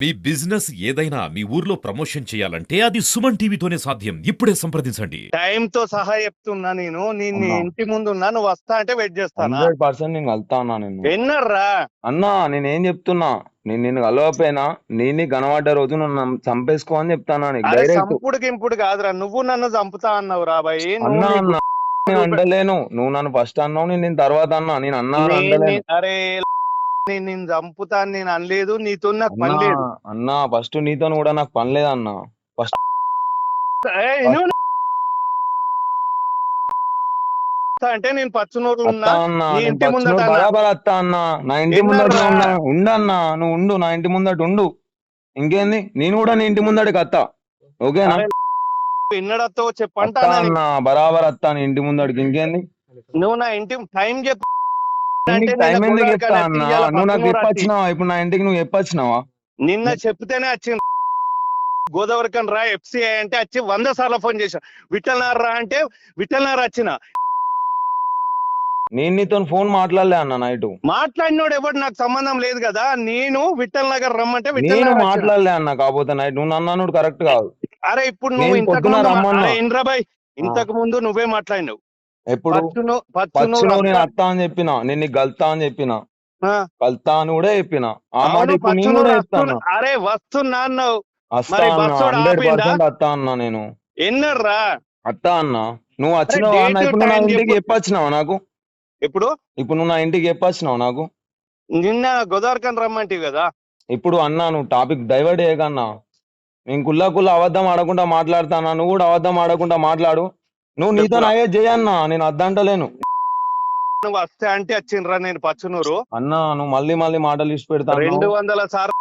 మీ business ఏదైనా మీ ఊర్లో promotion చేయాలంటే అది సుమన్ టీవీతోనే సాధ్యం. ఇప్పుడే సంప్రదించండి. టైం తో సహా చెప్తున్నా నేను. నేను నీ. ఇంటి ముందు ఉన్నా నువ్వు వస్తా అంటే వెయిట్ చేస్తానా? హండ్రెడ్ పర్సెంట్ నేను కలుతా అన్నా నేను ఎన్నర్రా అన్నా నేనేం చెప్తున్నా? నేను నిన్ను కలవకపోయినా నేను కనబడ్డ రోజు నన్ను చంపేసుకో అని చెప్తానా నీకు అరే డైరెక్ట్ సంపుడు గింపుడు కాదురా. నువ్వు నన్ను చంపుతా అన్నావు రా బాయ్. అన్నా అన్నా నేను అంటలేను నువ్వు నన్ను ఫస్ట్ అన్నావు నేను నేను తర్వాత అన్నా. నేను అన్నా అని అంటలేను అరే నేను నేను చంపుతా అని నేను అనలేదు నీతో నాకు పని అన్నా లేదు అన్నా ఫస్ట్ నీతో కూడా నాకు పని లేదన్నా. ఏయ్, నువ్వు అంటే నేను పచ్చునూరులో ఉన్నా అన్నా నీ ఇంటి ముందట అన్నా. బరాబర్ అత్తా అన్నా. నా ఇంటి? ముందట ఉన్నా ఉండన్నా నువ్వు ఉండు నా ఇంటి ముందట ఉండు. ఇంకేంది? నేను కూడా నీ ఇంటి ముందటికి అత్తా. ఓకేనా? అరే, ఎన్నడతో అత్తా చెప్పంటానా అన్నా బరాబర్ అత్తా నీ ఇంటి ముందటికి. ఇంకేంది? నువ్వు నా ఇంటి టైం చెప్పు. టైం ఎందుకు గోదావరి చెప్తా కాడ అన్నా? తీయాల నువ్వు నాకు. చెప్పొచ్చినావా ఇప్పుడు నా ఇంటికి నువ్వు చెప్పొచ్చినావా నిన్న చెప్తేనే వచ్చింది. గోదావరి కన్ రా ఎఫ్సిఐ అంటే వచ్చి వంద సార్లు ఫోన్ చేశా. విఠల్నార్ రా అంటే విఠల్నార్ వచ్చిన. నేను నీతో ఫోన్ మాట్లాడలే అన్న నైట్. మాట్లాడినోడు ఎవడు నాకు సంబంధం లేదు కదా నేను విఠల్ నగర్ రమ్మంటే నేను. మాట్లాడలే అన్న కాకపోతే నైట్. నువ్వు నన్ను కరెక్ట్ కాదు. అరే ఇప్పుడు నువ్వు ఇంతకు ముందు ఇంద్రబాయ్ ఇంతకు ముందు నువ్వే మాట్లాడినావు. ఎప్పుడు? పచ్చును పచ్చు పచ్చును నేను అత్తా అని చెప్పిన నేను నీకు గల్తా అని చెప్పిన. కల్తా అని కూడా చెప్పిన. ఆ మాట నేను కూడా. చెప్తాను. అరే వస్తున్నా అన్నావు. అన్న హండ్రెడ్? పర్సెంట్ అత్తా అన్న నేను. ఎన్నర్రా? అత్తా అన్న. నువ్వు వచ్చినావా? అన్న ఇప్పుడు నా ఇంటికి చెప్పు. చెప్పొచ్చినావా నాకు? ఇప్పుడు ఇప్పుడు నువ్వు నా ఇంటికి చెప్పొచ్చినావు నాకు? నిన్న గోదావరి కన్ రమ్మంటివి కదా? ఇప్పుడు అన్నా నువ్వు టాపిక్ డైవర్ట్ చేయకన్నా. నేను కుల్లా కుల్లా అబద్ధం ఆడకుండా మాట్లాడతానా? నువ్వు కూడా అబద్ధం ఆడకుండా మాట్లాడు. నువ్వు నీతో. అయ్యే చేయన్నా నేను అద్దంటలేను. నువ్వు వస్తే అంటే వచ్చిండ్రా నేను పచ్చునూరు. అన్నా నువ్వు మళ్ళీ మళ్ళీ మాటలు ఇచ్చి పెడతాను రెండు వందల సార్లు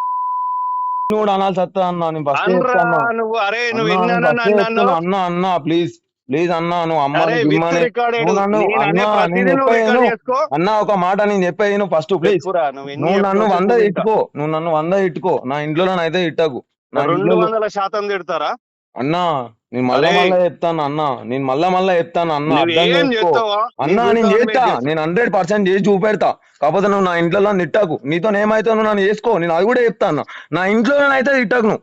నువ్వు అనాల్సి వస్తా అన్నా నేను ఫస్ట్ అనరా నువ్వు అరే నువ్వు విన్నానా నన్ను అన్నావు? అన్నా అన్నా ప్లీజ్ ప్లీజ్ అన్నా నువ్వు అరే అమ్మాని విత్ గిమ్మని. రికార్డెడ్ నువ్వు నన్ను- నేను అనే అన్నా, ప్రతిదీ నేను నువ్వు చెప్పేది రికార్డ్ విను. చేసుకో. అన్నా ఒక మాట నేను చెప్పేది నువ్వు ఫస్ట్ ప్లీజ్ చెప్పురా, నువ్వు ఎన్ని నువ్వు నన్ను వంద. ఇట్టుకో నువ్వు నన్ను వంద ఇట్టుకో నా ఇంట్లో అయితే ఇట్టకు. నా రెండు ఇంట్లో వందల శాతం తిడతారా? అన్నా నేను మళ్ళా. మళ్ళా చెప్తాను అన్నా. నేను మళ్ళా మళ్ళా చెప్తాను అన్న. అర్థం చేసుకో. అన్నా నేను చేస్తా. నేను హండ్రెడ్ పర్సెంట్ చేసి చూపెడతా. కాకపోతే నువ్వు నా ఇంట్లో తిట్టకు. నీతో ఏమైతే నువ్వు నన్ను చేసుకో. నేను అది కూడా చెప్తా అన్న. నా ఇంట్లోనైతే తిట్టకు నువ్వు.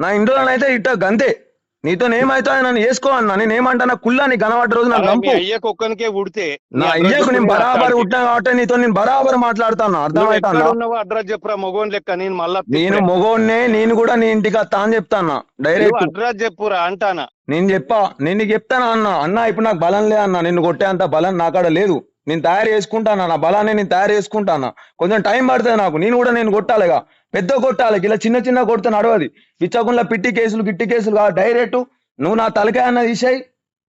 నా ఇంట్లోనైతే తిట్టకు అంతే. నీతో ఏమైతే నన్ను చేసుకో అన్న. నేను ఏమంటా నా కుళ్ళా నీ కనబడ్డ రోజు నాకు అయ్యకు ఒక్కనికే ఉడితే నా అయ్యకు నేను బరాబర్ ఉట్టినా కాబట్టి నీతో నేను బరాబర్ మాట్లాడతాను. అర్థమవుతా ఉన్నావు అడ్రస్ చెప్పురా మొగోన్ లెక్క. నేను మళ్ళా నేను మొగోడినే నేను కూడా నీ ఇంటికి వస్తా అని చెప్తాను డైరెక్ట్ అడ్రస్ చెప్పురా అంటానా? నేను చెప్పా. నేను నీకు చెప్తానా అన్న? అన్న ఇప్పుడు నాకు బలం లే అన్న. నిన్ను కొట్టే అంత బలం నాకాడ లేదు. నేను తయారు చేసుకుంటానా? నా బలాన్ని నేను తయారు చేసుకుంటానా? కొంచెం టైం పడుతుంది నాకు. నేను కూడా నేను కొట్టాలిగా పెద్ద కొట్టాలి. ఇలా చిన్న చిన్న కొడితే నడవది. పిచ్చకుండా పిట్టి కేసులు గిట్టి కేసులు కాదు. డైరెక్ట్ నువ్వు నా తలకాయ అన్న తీసేయి.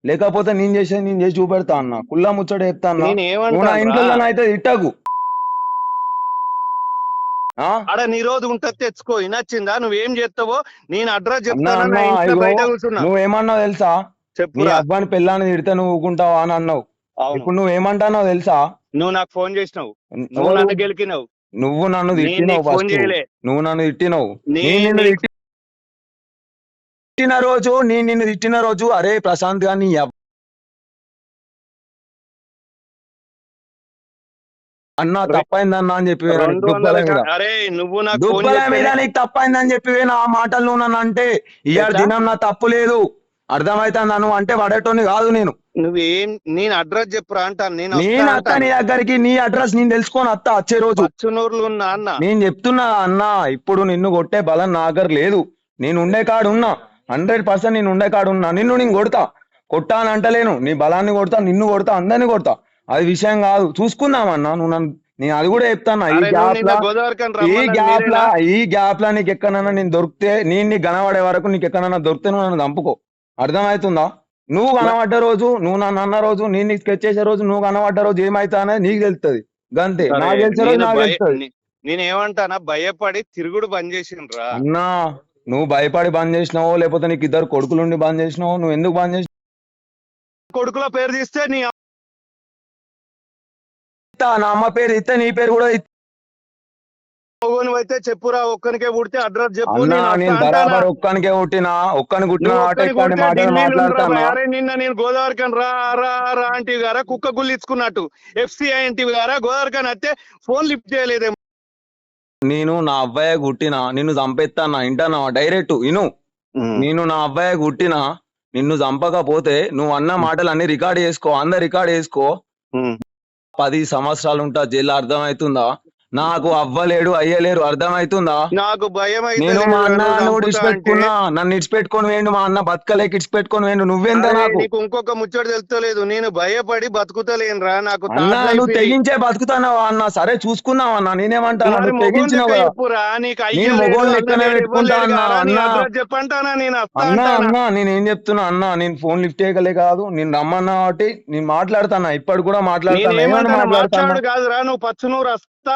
లేకపోతే నేను చేసేది నేను చేసి చూపెడతా అన్న. కుల్లా ముచ్చట చెప్తా అన్న. నా ఇంట్లో అయితే ఇట్టకు ఆ? ఆడ నీ రోజు ఉంటది తెచ్చుకో. వినొచ్చిందా? నువ్వేం చేస్తావో? నేను అడ్రస్ చెప్తానా? నువ్వేమన్నావు తెలుసా? నీ చెప్పురా. అబ్బాని పెళ్ళాన్ని తిడితే నువ్వు ఊకుంటావా అని అన్నావు. ఇప్పుడు నువ్వు ఏమంటానో తెలుసా? నువ్వు నాకు ఫోన్ చేసినావు. నువ్వు? నన్ను గెలికినావు. నువ్వు నన్ను నేను తిట్టినావు నువ్వు నన్ను తిట్టినావు. నేను తిట్టిన రోజు నేను నిన్ను తిట్టిన రోజు అరే ప్రశాంత్గా నీ ఎవ- అన్న తప్పైందన్న అని చెప్పి దుబ్బల మీద. నాకు తప్పైందని చెప్పి నా మాటలు నన్ను అంటే ఇవాళ? దినం నా తప్పు లేదు. అర్థమైతుందా నువ్వు అంటే పడేటోని కాదు నేను. నువ్వేం నేను అడ్రస్ చెప్పురా అంటాను నేను నేను అత్త. నీ దగ్గరికి నీ అడ్రస్ నేను తెలుసుకొని అత్త వచ్చే రోజు. ఉన్నా అన్న. నేను చెప్తున్నా అన్న ఇప్పుడు నిన్ను కొట్టే బలం నా దగ్గర లేదు. నేను ఉండే కాడు ఉన్నా. హండ్రెడ్ పర్సెంట్ నేను ఉండే కాడు ఉన్నా. నిన్ను నేను కొడతా. కొట్టా అని అంటలేను. నీ బలాన్ని కొడతా నిన్ను కొడతా అందరిని కొడతా. అది విషయం కాదు. చూసుకుందామన్నా నువ్వు నన్ను నేను అది కూడా చెప్తాను ఈ గ్యాప్ నిన్న లా ఈ గ్యాప్ లా? ఈ గ్యాప్ లా నీకు ఎక్కడైనా నేను దొరికితే నేను నీకు కనబడే వరకు నీకు ఎక్కడైనా దొరికితే నువ్వు నన్ను చంపుకో అర్థమవుతుందా? నువ్వు కనబడ్డ రోజు నువ్వు నన్ను అన్న రోజు నేను నీకు స్కెచ్ చేసే రోజు నువ్వు కనబడ్డ రోజు ఏమైతా అనేది నీకు తెలుస్తుంది. గంతే. నాకు తెలిసే రోజు నాకు తెలుస్తుంది. నేను ఏమంటానా భయపడి తిరుగుడు బంద్ చేసిండ్రా. అన్నా నువ్వు భయపడి బంద్ చేసినావో లేకపోతే నీకు ఇద్దరు కొడుకులుండి బంద్ చేసినావో నువ్వు ఎందుకు బంద్ చేసినావు కొడుకుల పేరు తీస్తే నీ నా అమ్మ పేరు ఇస్తే నీ పేరు కూడా అయితే చెప్పురా ఒక్కనికే పుడితే అడ్రస్ చెప్పు నేను? బరాబర్ ఒక్కనికే పుట్టినా ఒక్కని పుట్టిన నిన్న నేను గోదావరి కని రా రా రా అంటే గారా కుక్క గుళ్ళు ఇచ్చుకున్నట్టు. ఎఫ్సిఐ అంటే గారా గోదావరి కని వస్తే ఫోన్ లిఫ్ట్ చేయలేదేమో నేను నా అబ్బాయి గుట్టిన నిన్ను చంపేస్తానా ఇంటానా డైరెక్ట్ ఇను. నేను నా అబ్బాయి గుట్టిన నిన్ను చంపకపోతే నువ్వు అన్న మాటలు అన్ని రికార్డ్ చేసుకో అందరు రికార్డ్ చేసుకో. పది సంవత్సరాలు ఉంటా జైలు అర్థమవుతుందా నాకు అవ్వలేడు అయ్యలేరు అర్థమవుతుందా నాకు భయం నేను మా అన్న నువ్వు ఇడిచిపెట్టుకున్నా నన్ను ఇడిచిపెట్టుకొని వేయండు మా అన్న బతకలేక ఇడిచిపెట్టుకొని వేయండు నువ్వెంత నాకు? నీకు ఇంకొక ముచ్చట తెలుస్తలేదు నేను భయపడి బతుకుతలేనురా నాకు అన్న థర్డ్ లైఫ్ నువ్వు. తెగించే బతుకుతానావా అన్న? సరే చూసుకున్నావు అన్న నేనేమంటాను నువ్వు తెగించినావు? నీకు లెక్కనే పెట్టుకుంటా ఇవ్వలేడు అన్నా, చెప్పంటానా నేను అన్న నేనేం చెప్తున్నా అన్న నేను ఫోన్ లిఫ్ట్ చేయగలే కాదు నేను రమ్మన్నా కాబట్టి నేను మాట్లాడతానా ఇప్పటి కూడా మాట్లాడతాను కాదురా నువ్వు పచ్చునూరు వస్తా.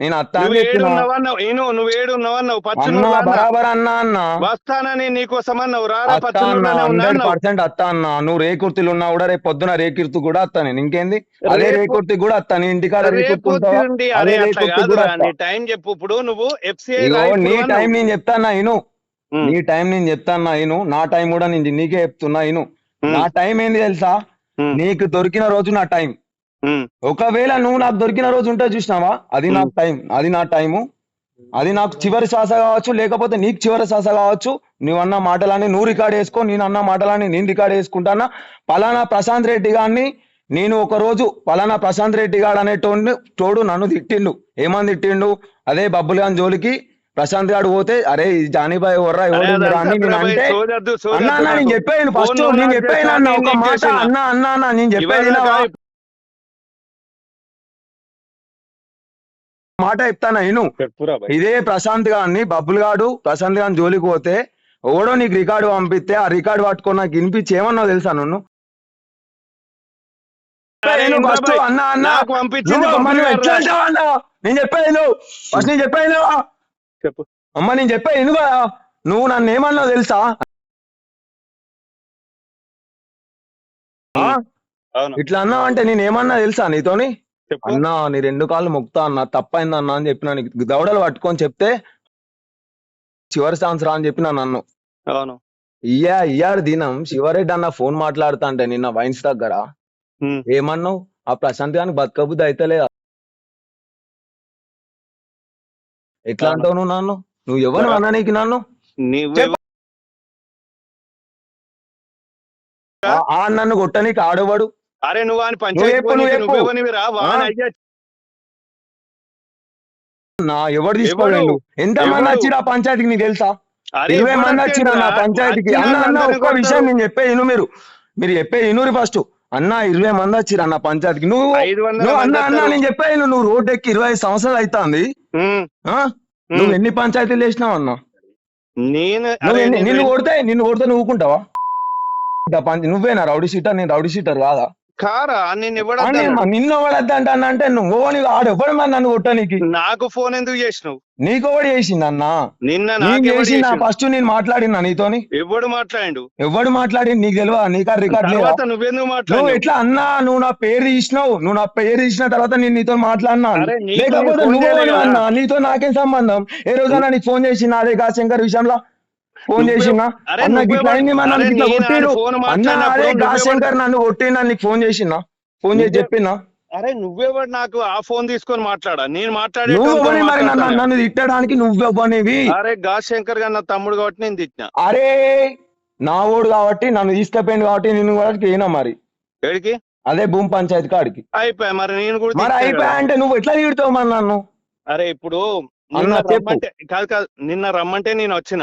నేను అత్త నువ్వు ఏడు ఉన్నావన్నావు అన్నా. బరాబర్ అన్నా అన్నా. వస్తానని నీకోసం అన్నావు. రారా అన్న పచ్చునూరులోనే ఉన్నా హండ్రెడ్ అన్నావు. పర్సెంట్ అత్త అన్న. నువ్వు రేకుర్తిలు ఉన్నా కూడా రేపు పొద్దున రేకుర్తి కూడా అత్త నేను. ఇంకేంది? అదే రేకుర్తి కూడా అత్త. నీ ఇంటికాడ రేకుర్తి అదే కూడా టైం చెప్పు. ఇప్పుడు నువ్వు ఎఫ్సిఐ నీ టైం నేను చెప్తానా ఇను నీ టైం నేను చెప్తానా ఇను నా టైం కూడా నేను నీకే చెప్తున్నా ఇను నా టైం ఏంది తెలుసా? నీకు దొరికిన రోజు నా టైం. ఒకవేళ నువ్వు నాకు దొరికిన రోజు ఉంటే చూసినావా? అది నా టైం అది నా టైము. అది నాకు చివరి శ్వాస కావచ్చు లేకపోతే నీకు చివరి శ్వాస కావచ్చు. నువ్వు అన్న మాటలని నువ్వు రికార్డ్ చేసుకో నేను అన్న మాటలని నేను రికార్డ్ చేసుకుంటానా? పలానా ప్రశాంత్ రెడ్డి గారిని నేను ఒక రోజు పలానా ప్రశాంత్ రెడ్డి గారు అనేటోడు తోడు నన్ను తిట్టిండు. ఏమని తిట్టిండు? అదే బబ్బుల్ గాని జోలికి ప్రశాంత్ గారు పోతే అరే ఈ జానీబాయ్ ఎవర్రా ఎవరు అంటే అన్న అన్న నేను చెప్పాను ఫస్ట్ నేను చెప్పాను అన్న ఒక మాట అన్న అన్న అన్న నేను చెప్పేది మాట చెప్తాను నేను. ఇదే ప్రశాంత్ గారిని బబ్బుల్ గాడు ప్రశాంత్ గారిని జోలికి పోతే ఎవడో నీకు రికార్డు పంపిస్తే ఆ రికార్డు పట్టుకొని నాకు వినిపించి ఏమన్నా తెలుసా అన్న అన్న. నువ్వు ఎట్లా అన్న? నేను చెప్పాను ఫస్ట్ నేను చెప్పాను చెప్పు. అమ్మ నేను చెప్పాను నువ్వు నువ్వు నన్ను ఏమన్నావు తెలుసా? ఇట్లా అన్నావు అంటే నేను ఏమన్నా తెలుసా నీతోని? అన్నా నీ రెండు కాళ్ళు మొక్తా అన్న తప్పైంది అన్న అని చెప్పిన నీకు దవడలు పట్టుకొని చెప్తే చివరి సంవత్సరం అని చెప్పిన నన్ను. అవును. ఇయ్యా ఇయ్యాడు దినం. శివరెడ్డి అన్న ఫోన్ మాట్లాడుతా అంటే నిన్న వైన్స్ దగ్గర. ఏమన్నావు? ఆ ప్రశాంత్ గానికి బతకబుద్ధి అయితే ఎట్లా. అంటావు నువ్వు నన్ను? నువ్వు ఎవరు అన్నా నీకు నన్ను? నన్ను కొట్టనీకి ఆడవాడు. అరే నువ్వు అని పంచాయతీ. నువ్వెవనివి రా వాని ఆ? అయ్యా నా ఎంత మంది? వచ్చిరా పంచాయతీకి నీకు తెలుసా? ఇరవై మంది వచ్చిరా నా? పంచాయతీకి. అన్న అన్న ఒక్క విషయం. నేను చెప్పే ఇను మీరు. మీరు చెప్పే ఇనురి ఫస్ట్. అన్న ఇరవై మంది వచ్చిరా నా పంచాయతీకి. నువ్వు నువ్వు అన్న అన్న. నేను చెప్పే నువ్వు రోడ్ ఎక్కి ఇరవై ఐదు సంవత్సరాలు అవుతుంది. నువ్వు ఎన్ని పంచాయతీలు వేసినావు అన్న? నేను నిన్ను కొడితే నిన్ను కొడితే నువ్వు ఊరుకుంటావా? దా పంచ- నువ్వేనా రౌడీ షీటర్ నేను రౌడీ షీటర్ కాదా? కారా? నేను ఆ, ఇవ్వడం నేను- నిన్ను ఎవడద్దా అంటాను అంటే నువ్వు నీకు ఆడు ఎవడు మరి నన్ను కొట్టడానికి నాకు? ఫోన్ ఎందుకు చేసినావు? నీకు ఎవడు చేసింది? అన్న నిన్న? ఫస్ట్ నేను మాట్లాడినా నీతోని? ఎవడు మాట్లాడిండు? ఎవడు మాట్లాడి నీకు తెలియదా నీకా రికార్డ్ లేదా నువ్వెందుకు నువ్వు మాట్లాడు ఎట్లా అన్నా? నువ్వు నా పేరు తీసినావు. నువ్వు నా పేరు తీసిన తర్వాత నేను నీతో మాట్లాడినా? నీతో లేకపోతే నువ్వు. అన్నా? నీతో నాకేం సంబంధం? ఏ రోజైనా నీకు ఫోన్ చేసిన అదే గా శంకర్ విషయంలో ఫోన్ చేసినా అరే, అన్న గిట్లా అయింది మన అరే, నేను అన్న మాట్లాడినప్పుడు అదే గా నువ్వే శంకర్ నన్ను కొట్టినా నీకు ఫోన్ చేసినా ఫోన్ చేసి చెప్పినా అరే నువ్వెవడు నాకు ఆ ఫోన్ తీసుకొని మాట్లాడా? నేను మాట్లాడే నువ్వు ఎవరిని మరి నన్ను తిట్టడానికి నువ్వెవ్వనివి అరే గా శంకర్ గారు నా తమ్ముడు కాబట్టి నేను తిట్టిన. అరే నా ఓడు కాబట్టి నన్ను తీసుకపోయింది కాబట్టి నిన్ను కూడా పోయినా మరి. ఎడికి అదే భూమి పంచాయతీ కాడికి. అయిపోయా మరి నేను కూడా మరి అయిపోయా. అంటే నువ్వు ఎట్లా తిడతావు మరి నన్ను? అరే ఇప్పుడు నిన్న. రమ్మంటే కాదు కాదు నిన్న రమ్మంటే నేను వచ్చిన.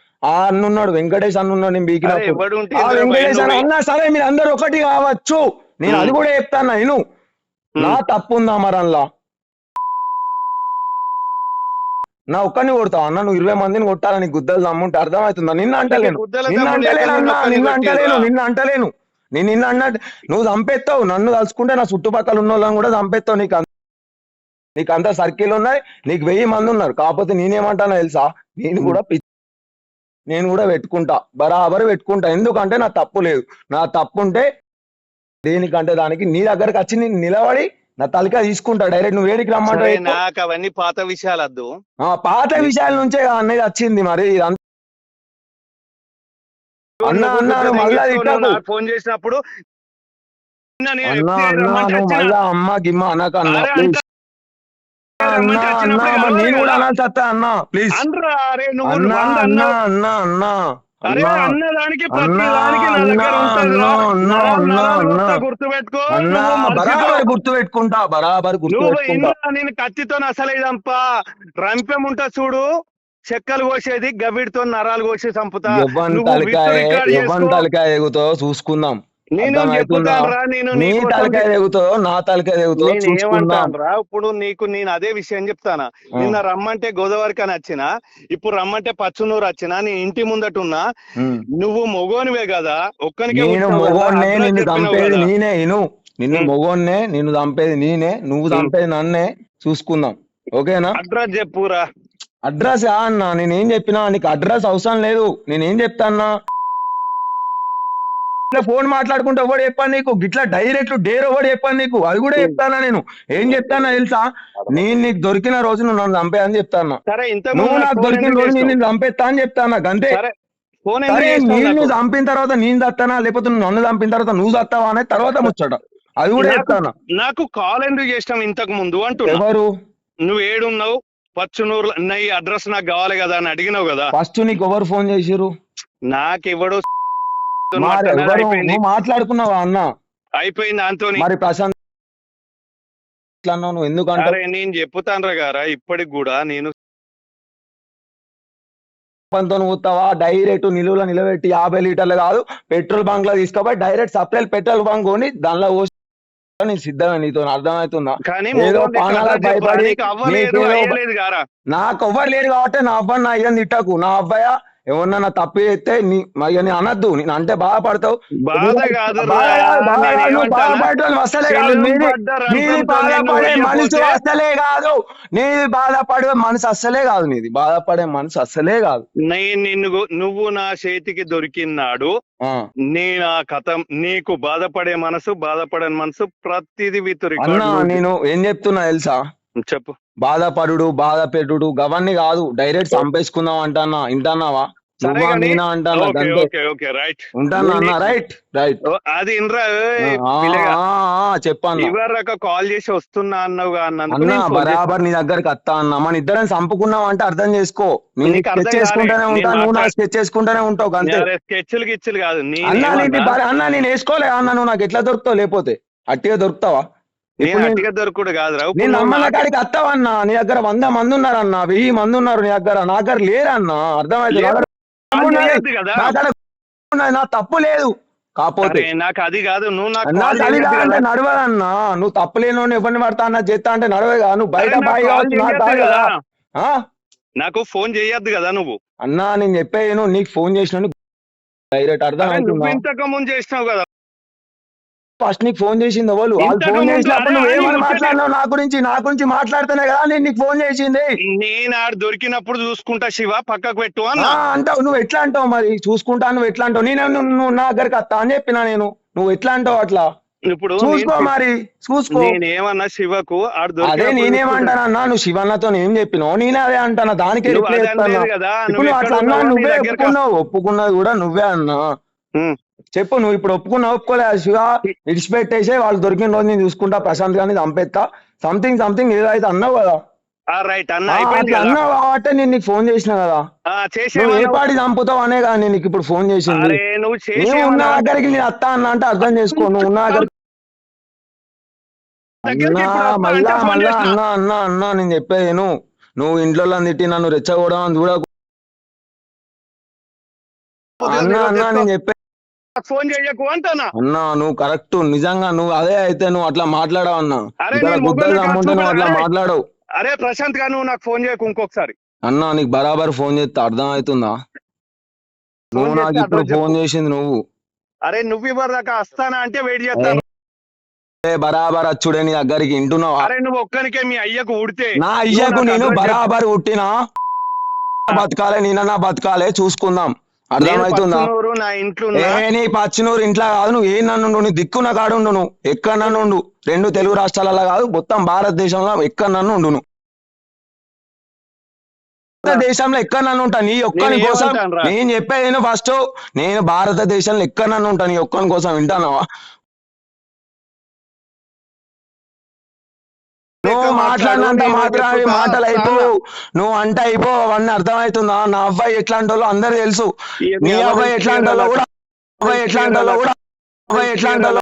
ఆ అన్న ఉన్నాడు వెంకటేష్ అన్న ఉన్నాడు నేను వెంకటేష్ అన్న సరే మీరు అందరు ఒకటి కావచ్చు. నేను అది కూడా చెప్తాను నేను నా తప్పు ఉందా మరి అందులో నా ఒక్కని కొడతావు అన్న? నువ్వు ఇరవై మందిని కొట్టాలని గుద్దలు దమ్ముంటే అర్థమవుతుందా? నిన్న అంటలేను. నిన్న అంటలేను అన్న నిన్న అంటలేను? నిన్న అంటలేను. నేను నిన్న అన్నట్టు నువ్వు చంపేస్తావు. నన్ను తలుచుకుంటే నా చుట్టుపక్కల ఉన్న వాళ్ళని కూడా చంపేస్తావు నీకు అంత- నీకు అంత సర్కిల్ ఉన్నాయి నీకు వెయ్యి మంది ఉన్నారు. కాకపోతే నేనేమంటానో తెలుసా? నేను కూడా పి- నేను కూడా పెట్టుకుంటా. బరాబర్ పెట్టుకుంటా. ఎందుకంటే నా తప్పు లేదు. నా తప్పు ఉంటే దేనికంటే దానికి నీ దగ్గరకు వచ్చి నేను నిలబడి నా తలకా తీసుకుంటా. డైరెక్ట్ నువ్వు వేడికి సరే, రమ్మంటావు నాకు అవన్నీ పాత విషయాలు వద్దు. ఆ, పాత విషయాల నుంచే అన్నది వచ్చింది మరి. ఇదంతా అన్న, నువ్వు అన్న, నువ్వు మళ్ళా ఫోన్ చేసినప్పుడు? అన్నా రమ్మంటే. మళ్ళా అమ్మ గిమ్మ అనకన్నా అరే ప్లీజ్ అంట- అన్నా రమ్మంటే అన్నా వచ్చినప్పుడు మరి నేను కూడా వస్తా అన్నా ప్లీజ్ అనరా, అరే నువ్వు అన్నా అన్నా. అన్నా అన్నా అరే అన్నా అన్నదానికి అన్నా, అన్నా. అన్నా, అన్నా, అన్నా, అన్నా. గుర్తుపెట్టుకో అన్నా. బరాబర్ గుర్తు పెట్టుకుంటా బరాబర్ నేను కత్తితో అసలు ఇదంపా రంపెం ఉంటా చూడు చెక్కలు కోసేది గవిడితో నరాలు కోసి చంపుతా. తలకాయ ఎగుతావో చూసుకుందాం నేను నేను నీ తలకాయ నా తలకాయ నేను చూసుకుందాం. ఏమంటాను రా? ఇప్పుడు నీకు నేను అదే విషయం చెప్తానా? నిన్న రమ్మంటే గోదావరికి అని వచ్చిన ఇప్పుడు రమ్మంటే పచ్చునూరు వచ్చిన నీ ఇంటి ముందట ఉన్నా. నువ్వు మొగోనివే కదా? ఒక్కనికే నేను మొగోన్నే నిన్ను చంపేది. నేనే ఇను. నిన్ను. మొగోన్నే నిన్ను చంపేది నేనే నువ్వు. చంపేది నన్నే చూసుకుందాం. ఓకేనా? అడ్రస్ చెప్పురా అడ్రస్ ఆ అన్న నేనేం చెప్పినా నీకు అడ్రస్ అవసరం లేదు. నేనేం చెప్తాన్నా? ఫోన్ మాట్లాడుకుంటే ఎవడు చెప్పాను నీకు? గిట్లా డైరెక్ట్ డేర్ ఎవడు చెప్పాను నీకు? అది కూడా ఉమ్. చెప్తానా నేను? ఏం చెప్తానా తెలుసా? నేను నీకు దొరికిన రోజు నువ్వు నన్ను చంపే అని చెప్తానా. సరే ఇంత నువ్వు నాకు దొరికిన రోజు నేను నిన్ను చంపేస్తా అని చెప్తానా అంతే? నేను? చంపిన తర్వాత నేను చస్తానా? లేకపోతే నువ్వు నన్ను చంపిన తర్వాత నువ్వు చస్తావా అనే తర్వాత ముచ్చట. అది కూడా చెప్తానా. నాకు కాల్ ఎందుకు చేసినాం ఇంతకు ముందు అంటున్నా? ఎవరు? నువ్వు ఏడున్నావు? పచ్చునూరు నా అడ్రస్ నాకు కావాలి కదా అని అడిగినావు కదా? ఫస్ట్ నీకు ఎవరు ఫోన్ చేసిరు నాకు మాట్లాడుకున్నావా అన్న? అయిపోయింది అంతోని మరి ప్రశాంత్ నువ్వు ఎందుకంటే? నేను చెప్పుతాను గారా ఇప్పటికి కూడా నేను పంతో పోతావా డైరెక్ట్ నిలువలో నిలబెట్టి యాభై లీటర్లు కాదు పెట్రోల్ బంక్లో తీసుకోపోయి డైరెక్ట్ సప్లై పెట్రోల్ బంక్ కొని దానిలో పోసి నేను సిద్ధమే నీతో అర్థమవుతుందా? ఏదో పానాలకు చెప్పు, భయపడి నీకు ఎవ్వరు లేరు కాబట్టి నా అబ్బాయి నా అయ్యని తిట్టకు. నా అబ్బాయి ఎవరన్నా తప్పు చేస్తే నీ అనద్దు. నేను అంటే బాధపడతావు. బాధ కాదు బాధపడటం నీది బాధపడే మనసు అస్సలే కాదు. నీది బాధపడే మనసు అస్సలే కాదు నీది. బాధపడే మనసు అస్సలే కాదు. నేను నిన్ను నువ్వు నా చేతికి దొరికినాడు. నేను ఆ కథ నీకు బాధపడే మనసు బాధపడని మనసు ప్రతిది విత్ అన్న రికార్డ్ నేను ఏం చెప్తున్నా తెలుసా? చెప్పు. బాధపడుడు బాధ పెట్టుడు గవన్నీ కాదు. డైరెక్ట్ చంపేసుకుందాం అంటానా ఇంటన్నావా? సరే నేనా అంటానా ఓకే గంతే ఓకే ఓకే రైట్. ఉంటానా అన్న రైట్ రైట్. అది ఇన్రా ఇవరక కాల్ చేసి వస్తున్నా అన్నందుకు అన్న నేను బరాబర్ నీ దగ్గరికి వస్తా అన్న. మన ఇద్దరం చంపుకున్నాం అంటే అర్థం చేసుకో. నేను స్కెచ్ చేసుకుంటానే కాలే. ఉంటా నేను నువ్వు నా స్కెచ్ చేసుకుంటానే ఉంటావు అంతే. స్కెచ్లు గిచ్చులు కాదు నేను అన్న? బర- అన్న నేను వేసుకోలే అన్న నువ్వు నాకు ఎట్లా దొరుకుతావు లేకపోతే? అట్టిగా దొరుకుతావా? నేను నేను- దొరకడు ఇప్పుడు నేను నాకు- కాడికి వస్తావన్నా నీ దగ్గర వంద మంది ఉన్నారన్న వెయ్యి మంది ఉన్నారు నీ దగ్గర నా దగ్గర లేరన్న అర్థమైతే నా తప్పు లేదు. కాకపోతే నాకు అది కాదు నువ్వు నాకు అది చేయొద్దు అంటే కదా. నడవదన్నా. నువ్వు తప్పలేను ఎవరిని పడతా అన్న చేస్తా అంటే నడవగా నువ్వు బయట బాయి కావచ్చు నాకు ఫోన్ చేయొద్దు కదా నువ్వు. అన్నా నేను చెప్పేను నీకు ఫోన్ చేసిన డైరెక్ట్ అర్థం ఇంతకు ముందు చేసినావు కదా. ఫస్ట్ నీకు ఫోన్ చేసింది ఎవరు? వాళ్ళు ఫోన్ చేసినప్పుడు నువ్వు ఏమని మాట్లాడినావు? నా గురించి నా గురించి మాట్లాడితేనే కదా నేను నీకు ఫోన్ చేసింది. నేను ఆడ దొరికినప్పుడు చూసుకుంటా శివ పక్కకు పెట్టు అన్న. అంటావు. నువ్వు ఎట్లా అంటావు మరి? చూసుకుంటా నువ్వు ఎట్లా అంటావు? నేను నువ్వు నా దగ్గరికి వస్తా అని చెప్పినా నేను. నువ్వు ఎట్లా అంటావు అట్లా? ఇప్పుడు చూసుకో మరి. చూసుకో. నేనేమన్నా శివకు ఆడ అదే దొరికినప్పుడు నేనేమంటానన్నా నువ్వు శివన్నతో ఏం చెప్పినావు? నేనే అదే అంటానా? దానికే రిప్లై ఇస్తాను? ఇప్పుడు అట్లా అన్నా నువ్వే ఒప్పుకున్నావు. ఒప్పుకున్నది కూడా నువ్వే అన్నా. చెప్పు నువ్వు ఇప్పుడు ఒప్పుకున్నావు ఒప్పుకోలే శివ ఇడిచిపెట్టేసే వాళ్ళు దొరికిన రోజు నేను చూసుకుంటా ప్రశాంత్ గారిని చంపేస్తా సంథింగ్ సంథింగ్ ఏదో అయితే అన్నావు కదా. రైట్ అన్న అన్నావు? కాబట్టి నేను నీకు ఫోన్ చేసిన కదా. నువ్వు ఏ పాటి చంపుతావు అనే కదా నేను నీకు ఇప్పుడు ఫోన్ చేసింది. నువ్వు నేను ఉన్న దగ్గరికి నేను అత్తా అన్న అంటే అర్థం చేసుకో నువ్వు ఉన్న దగ్గరికి మళ్ళా మళ్ళా. అన్నా అన్నా అన్నా నేను చెప్పేది నువ్వు. నువ్వు ఇంట్లో తిట్టి నన్ను రెచ్చగొడడం చూడ అన్నా అన్నా నేను చెప్పే ఫోన్ చేయకు అంటానా? అన్నా నువ్వు కరెక్ట్. నిజంగా నువ్వు అదే అయితే నువ్వు అట్లా మాట్లాడవు అన్నా. నువ్వు అట్లా. మాట్లాడవు. అరే ప్రశాంత్గా నువ్వు నాకు ఫోన్ చేయకు ఇంకొకసారి. అన్నా నీకు బరాబర్ ఫోన్ చేస్తే అర్థం అవుతుందా నువ్వు నాకు ఇప్పుడు ఫోన్ చేసింది నువ్వు. అరే నువ్వు ఇవ్వరు దాకా వస్తానా అంటే వెయిట్ చేస్తాను బరాబర్ అచ్చుడే నీ దగ్గరికి వింటున్నావా? అరే నువ్వు ఒక్కనికే మీ అయ్యకు ఉడితే నా అయ్యకు నేను బరాబర్ పుట్టినా బతకాలే నేనన్నా బతకాలే చూసుకుందాం. అర్థమవుతుందా నా ఇంట్లో. ఏ నీ పచ్చినూరు ఇంట్లో కాదు. నువ్వు ఏ నన్ను నీ దిక్కు నా కాడు నువ్వు. ఎక్కడ నన్ను ఉండు? రెండు తెలుగు రాష్ట్రాలలో కాదు మొత్తం భారతదేశంలో ఎక్కడ నన్ను ఉండు నువ్వు? భారతదేశంలో ఎక్కడ నన్ను ఉంటా? నీ ఒక్కని కోసం? నేను చెప్పేది ఫస్ట్ నేను భారతదేశంలో ఎక్కడ నన్ను ఉంటా? నీ ఒక్కని కోసం వింటానావా? నువ్వు మాట్లాడినంత మాట్లాడు, మాటలు. అయిపోవు. నువ్వు అంటే అయిపో అవన్నీ అర్థమవుతుందా? నా అబ్బాయి ఎట్లాంటి వాళ్ళు అందరు తెలుసు. నీ అబ్బాయి ఎట్లాంటి వాళ్ళు కూడా అబ్బాయి ఎట్లాంటి వాళ్ళు కూడా అబ్బాయి ఎట్లాంటి వాళ్ళు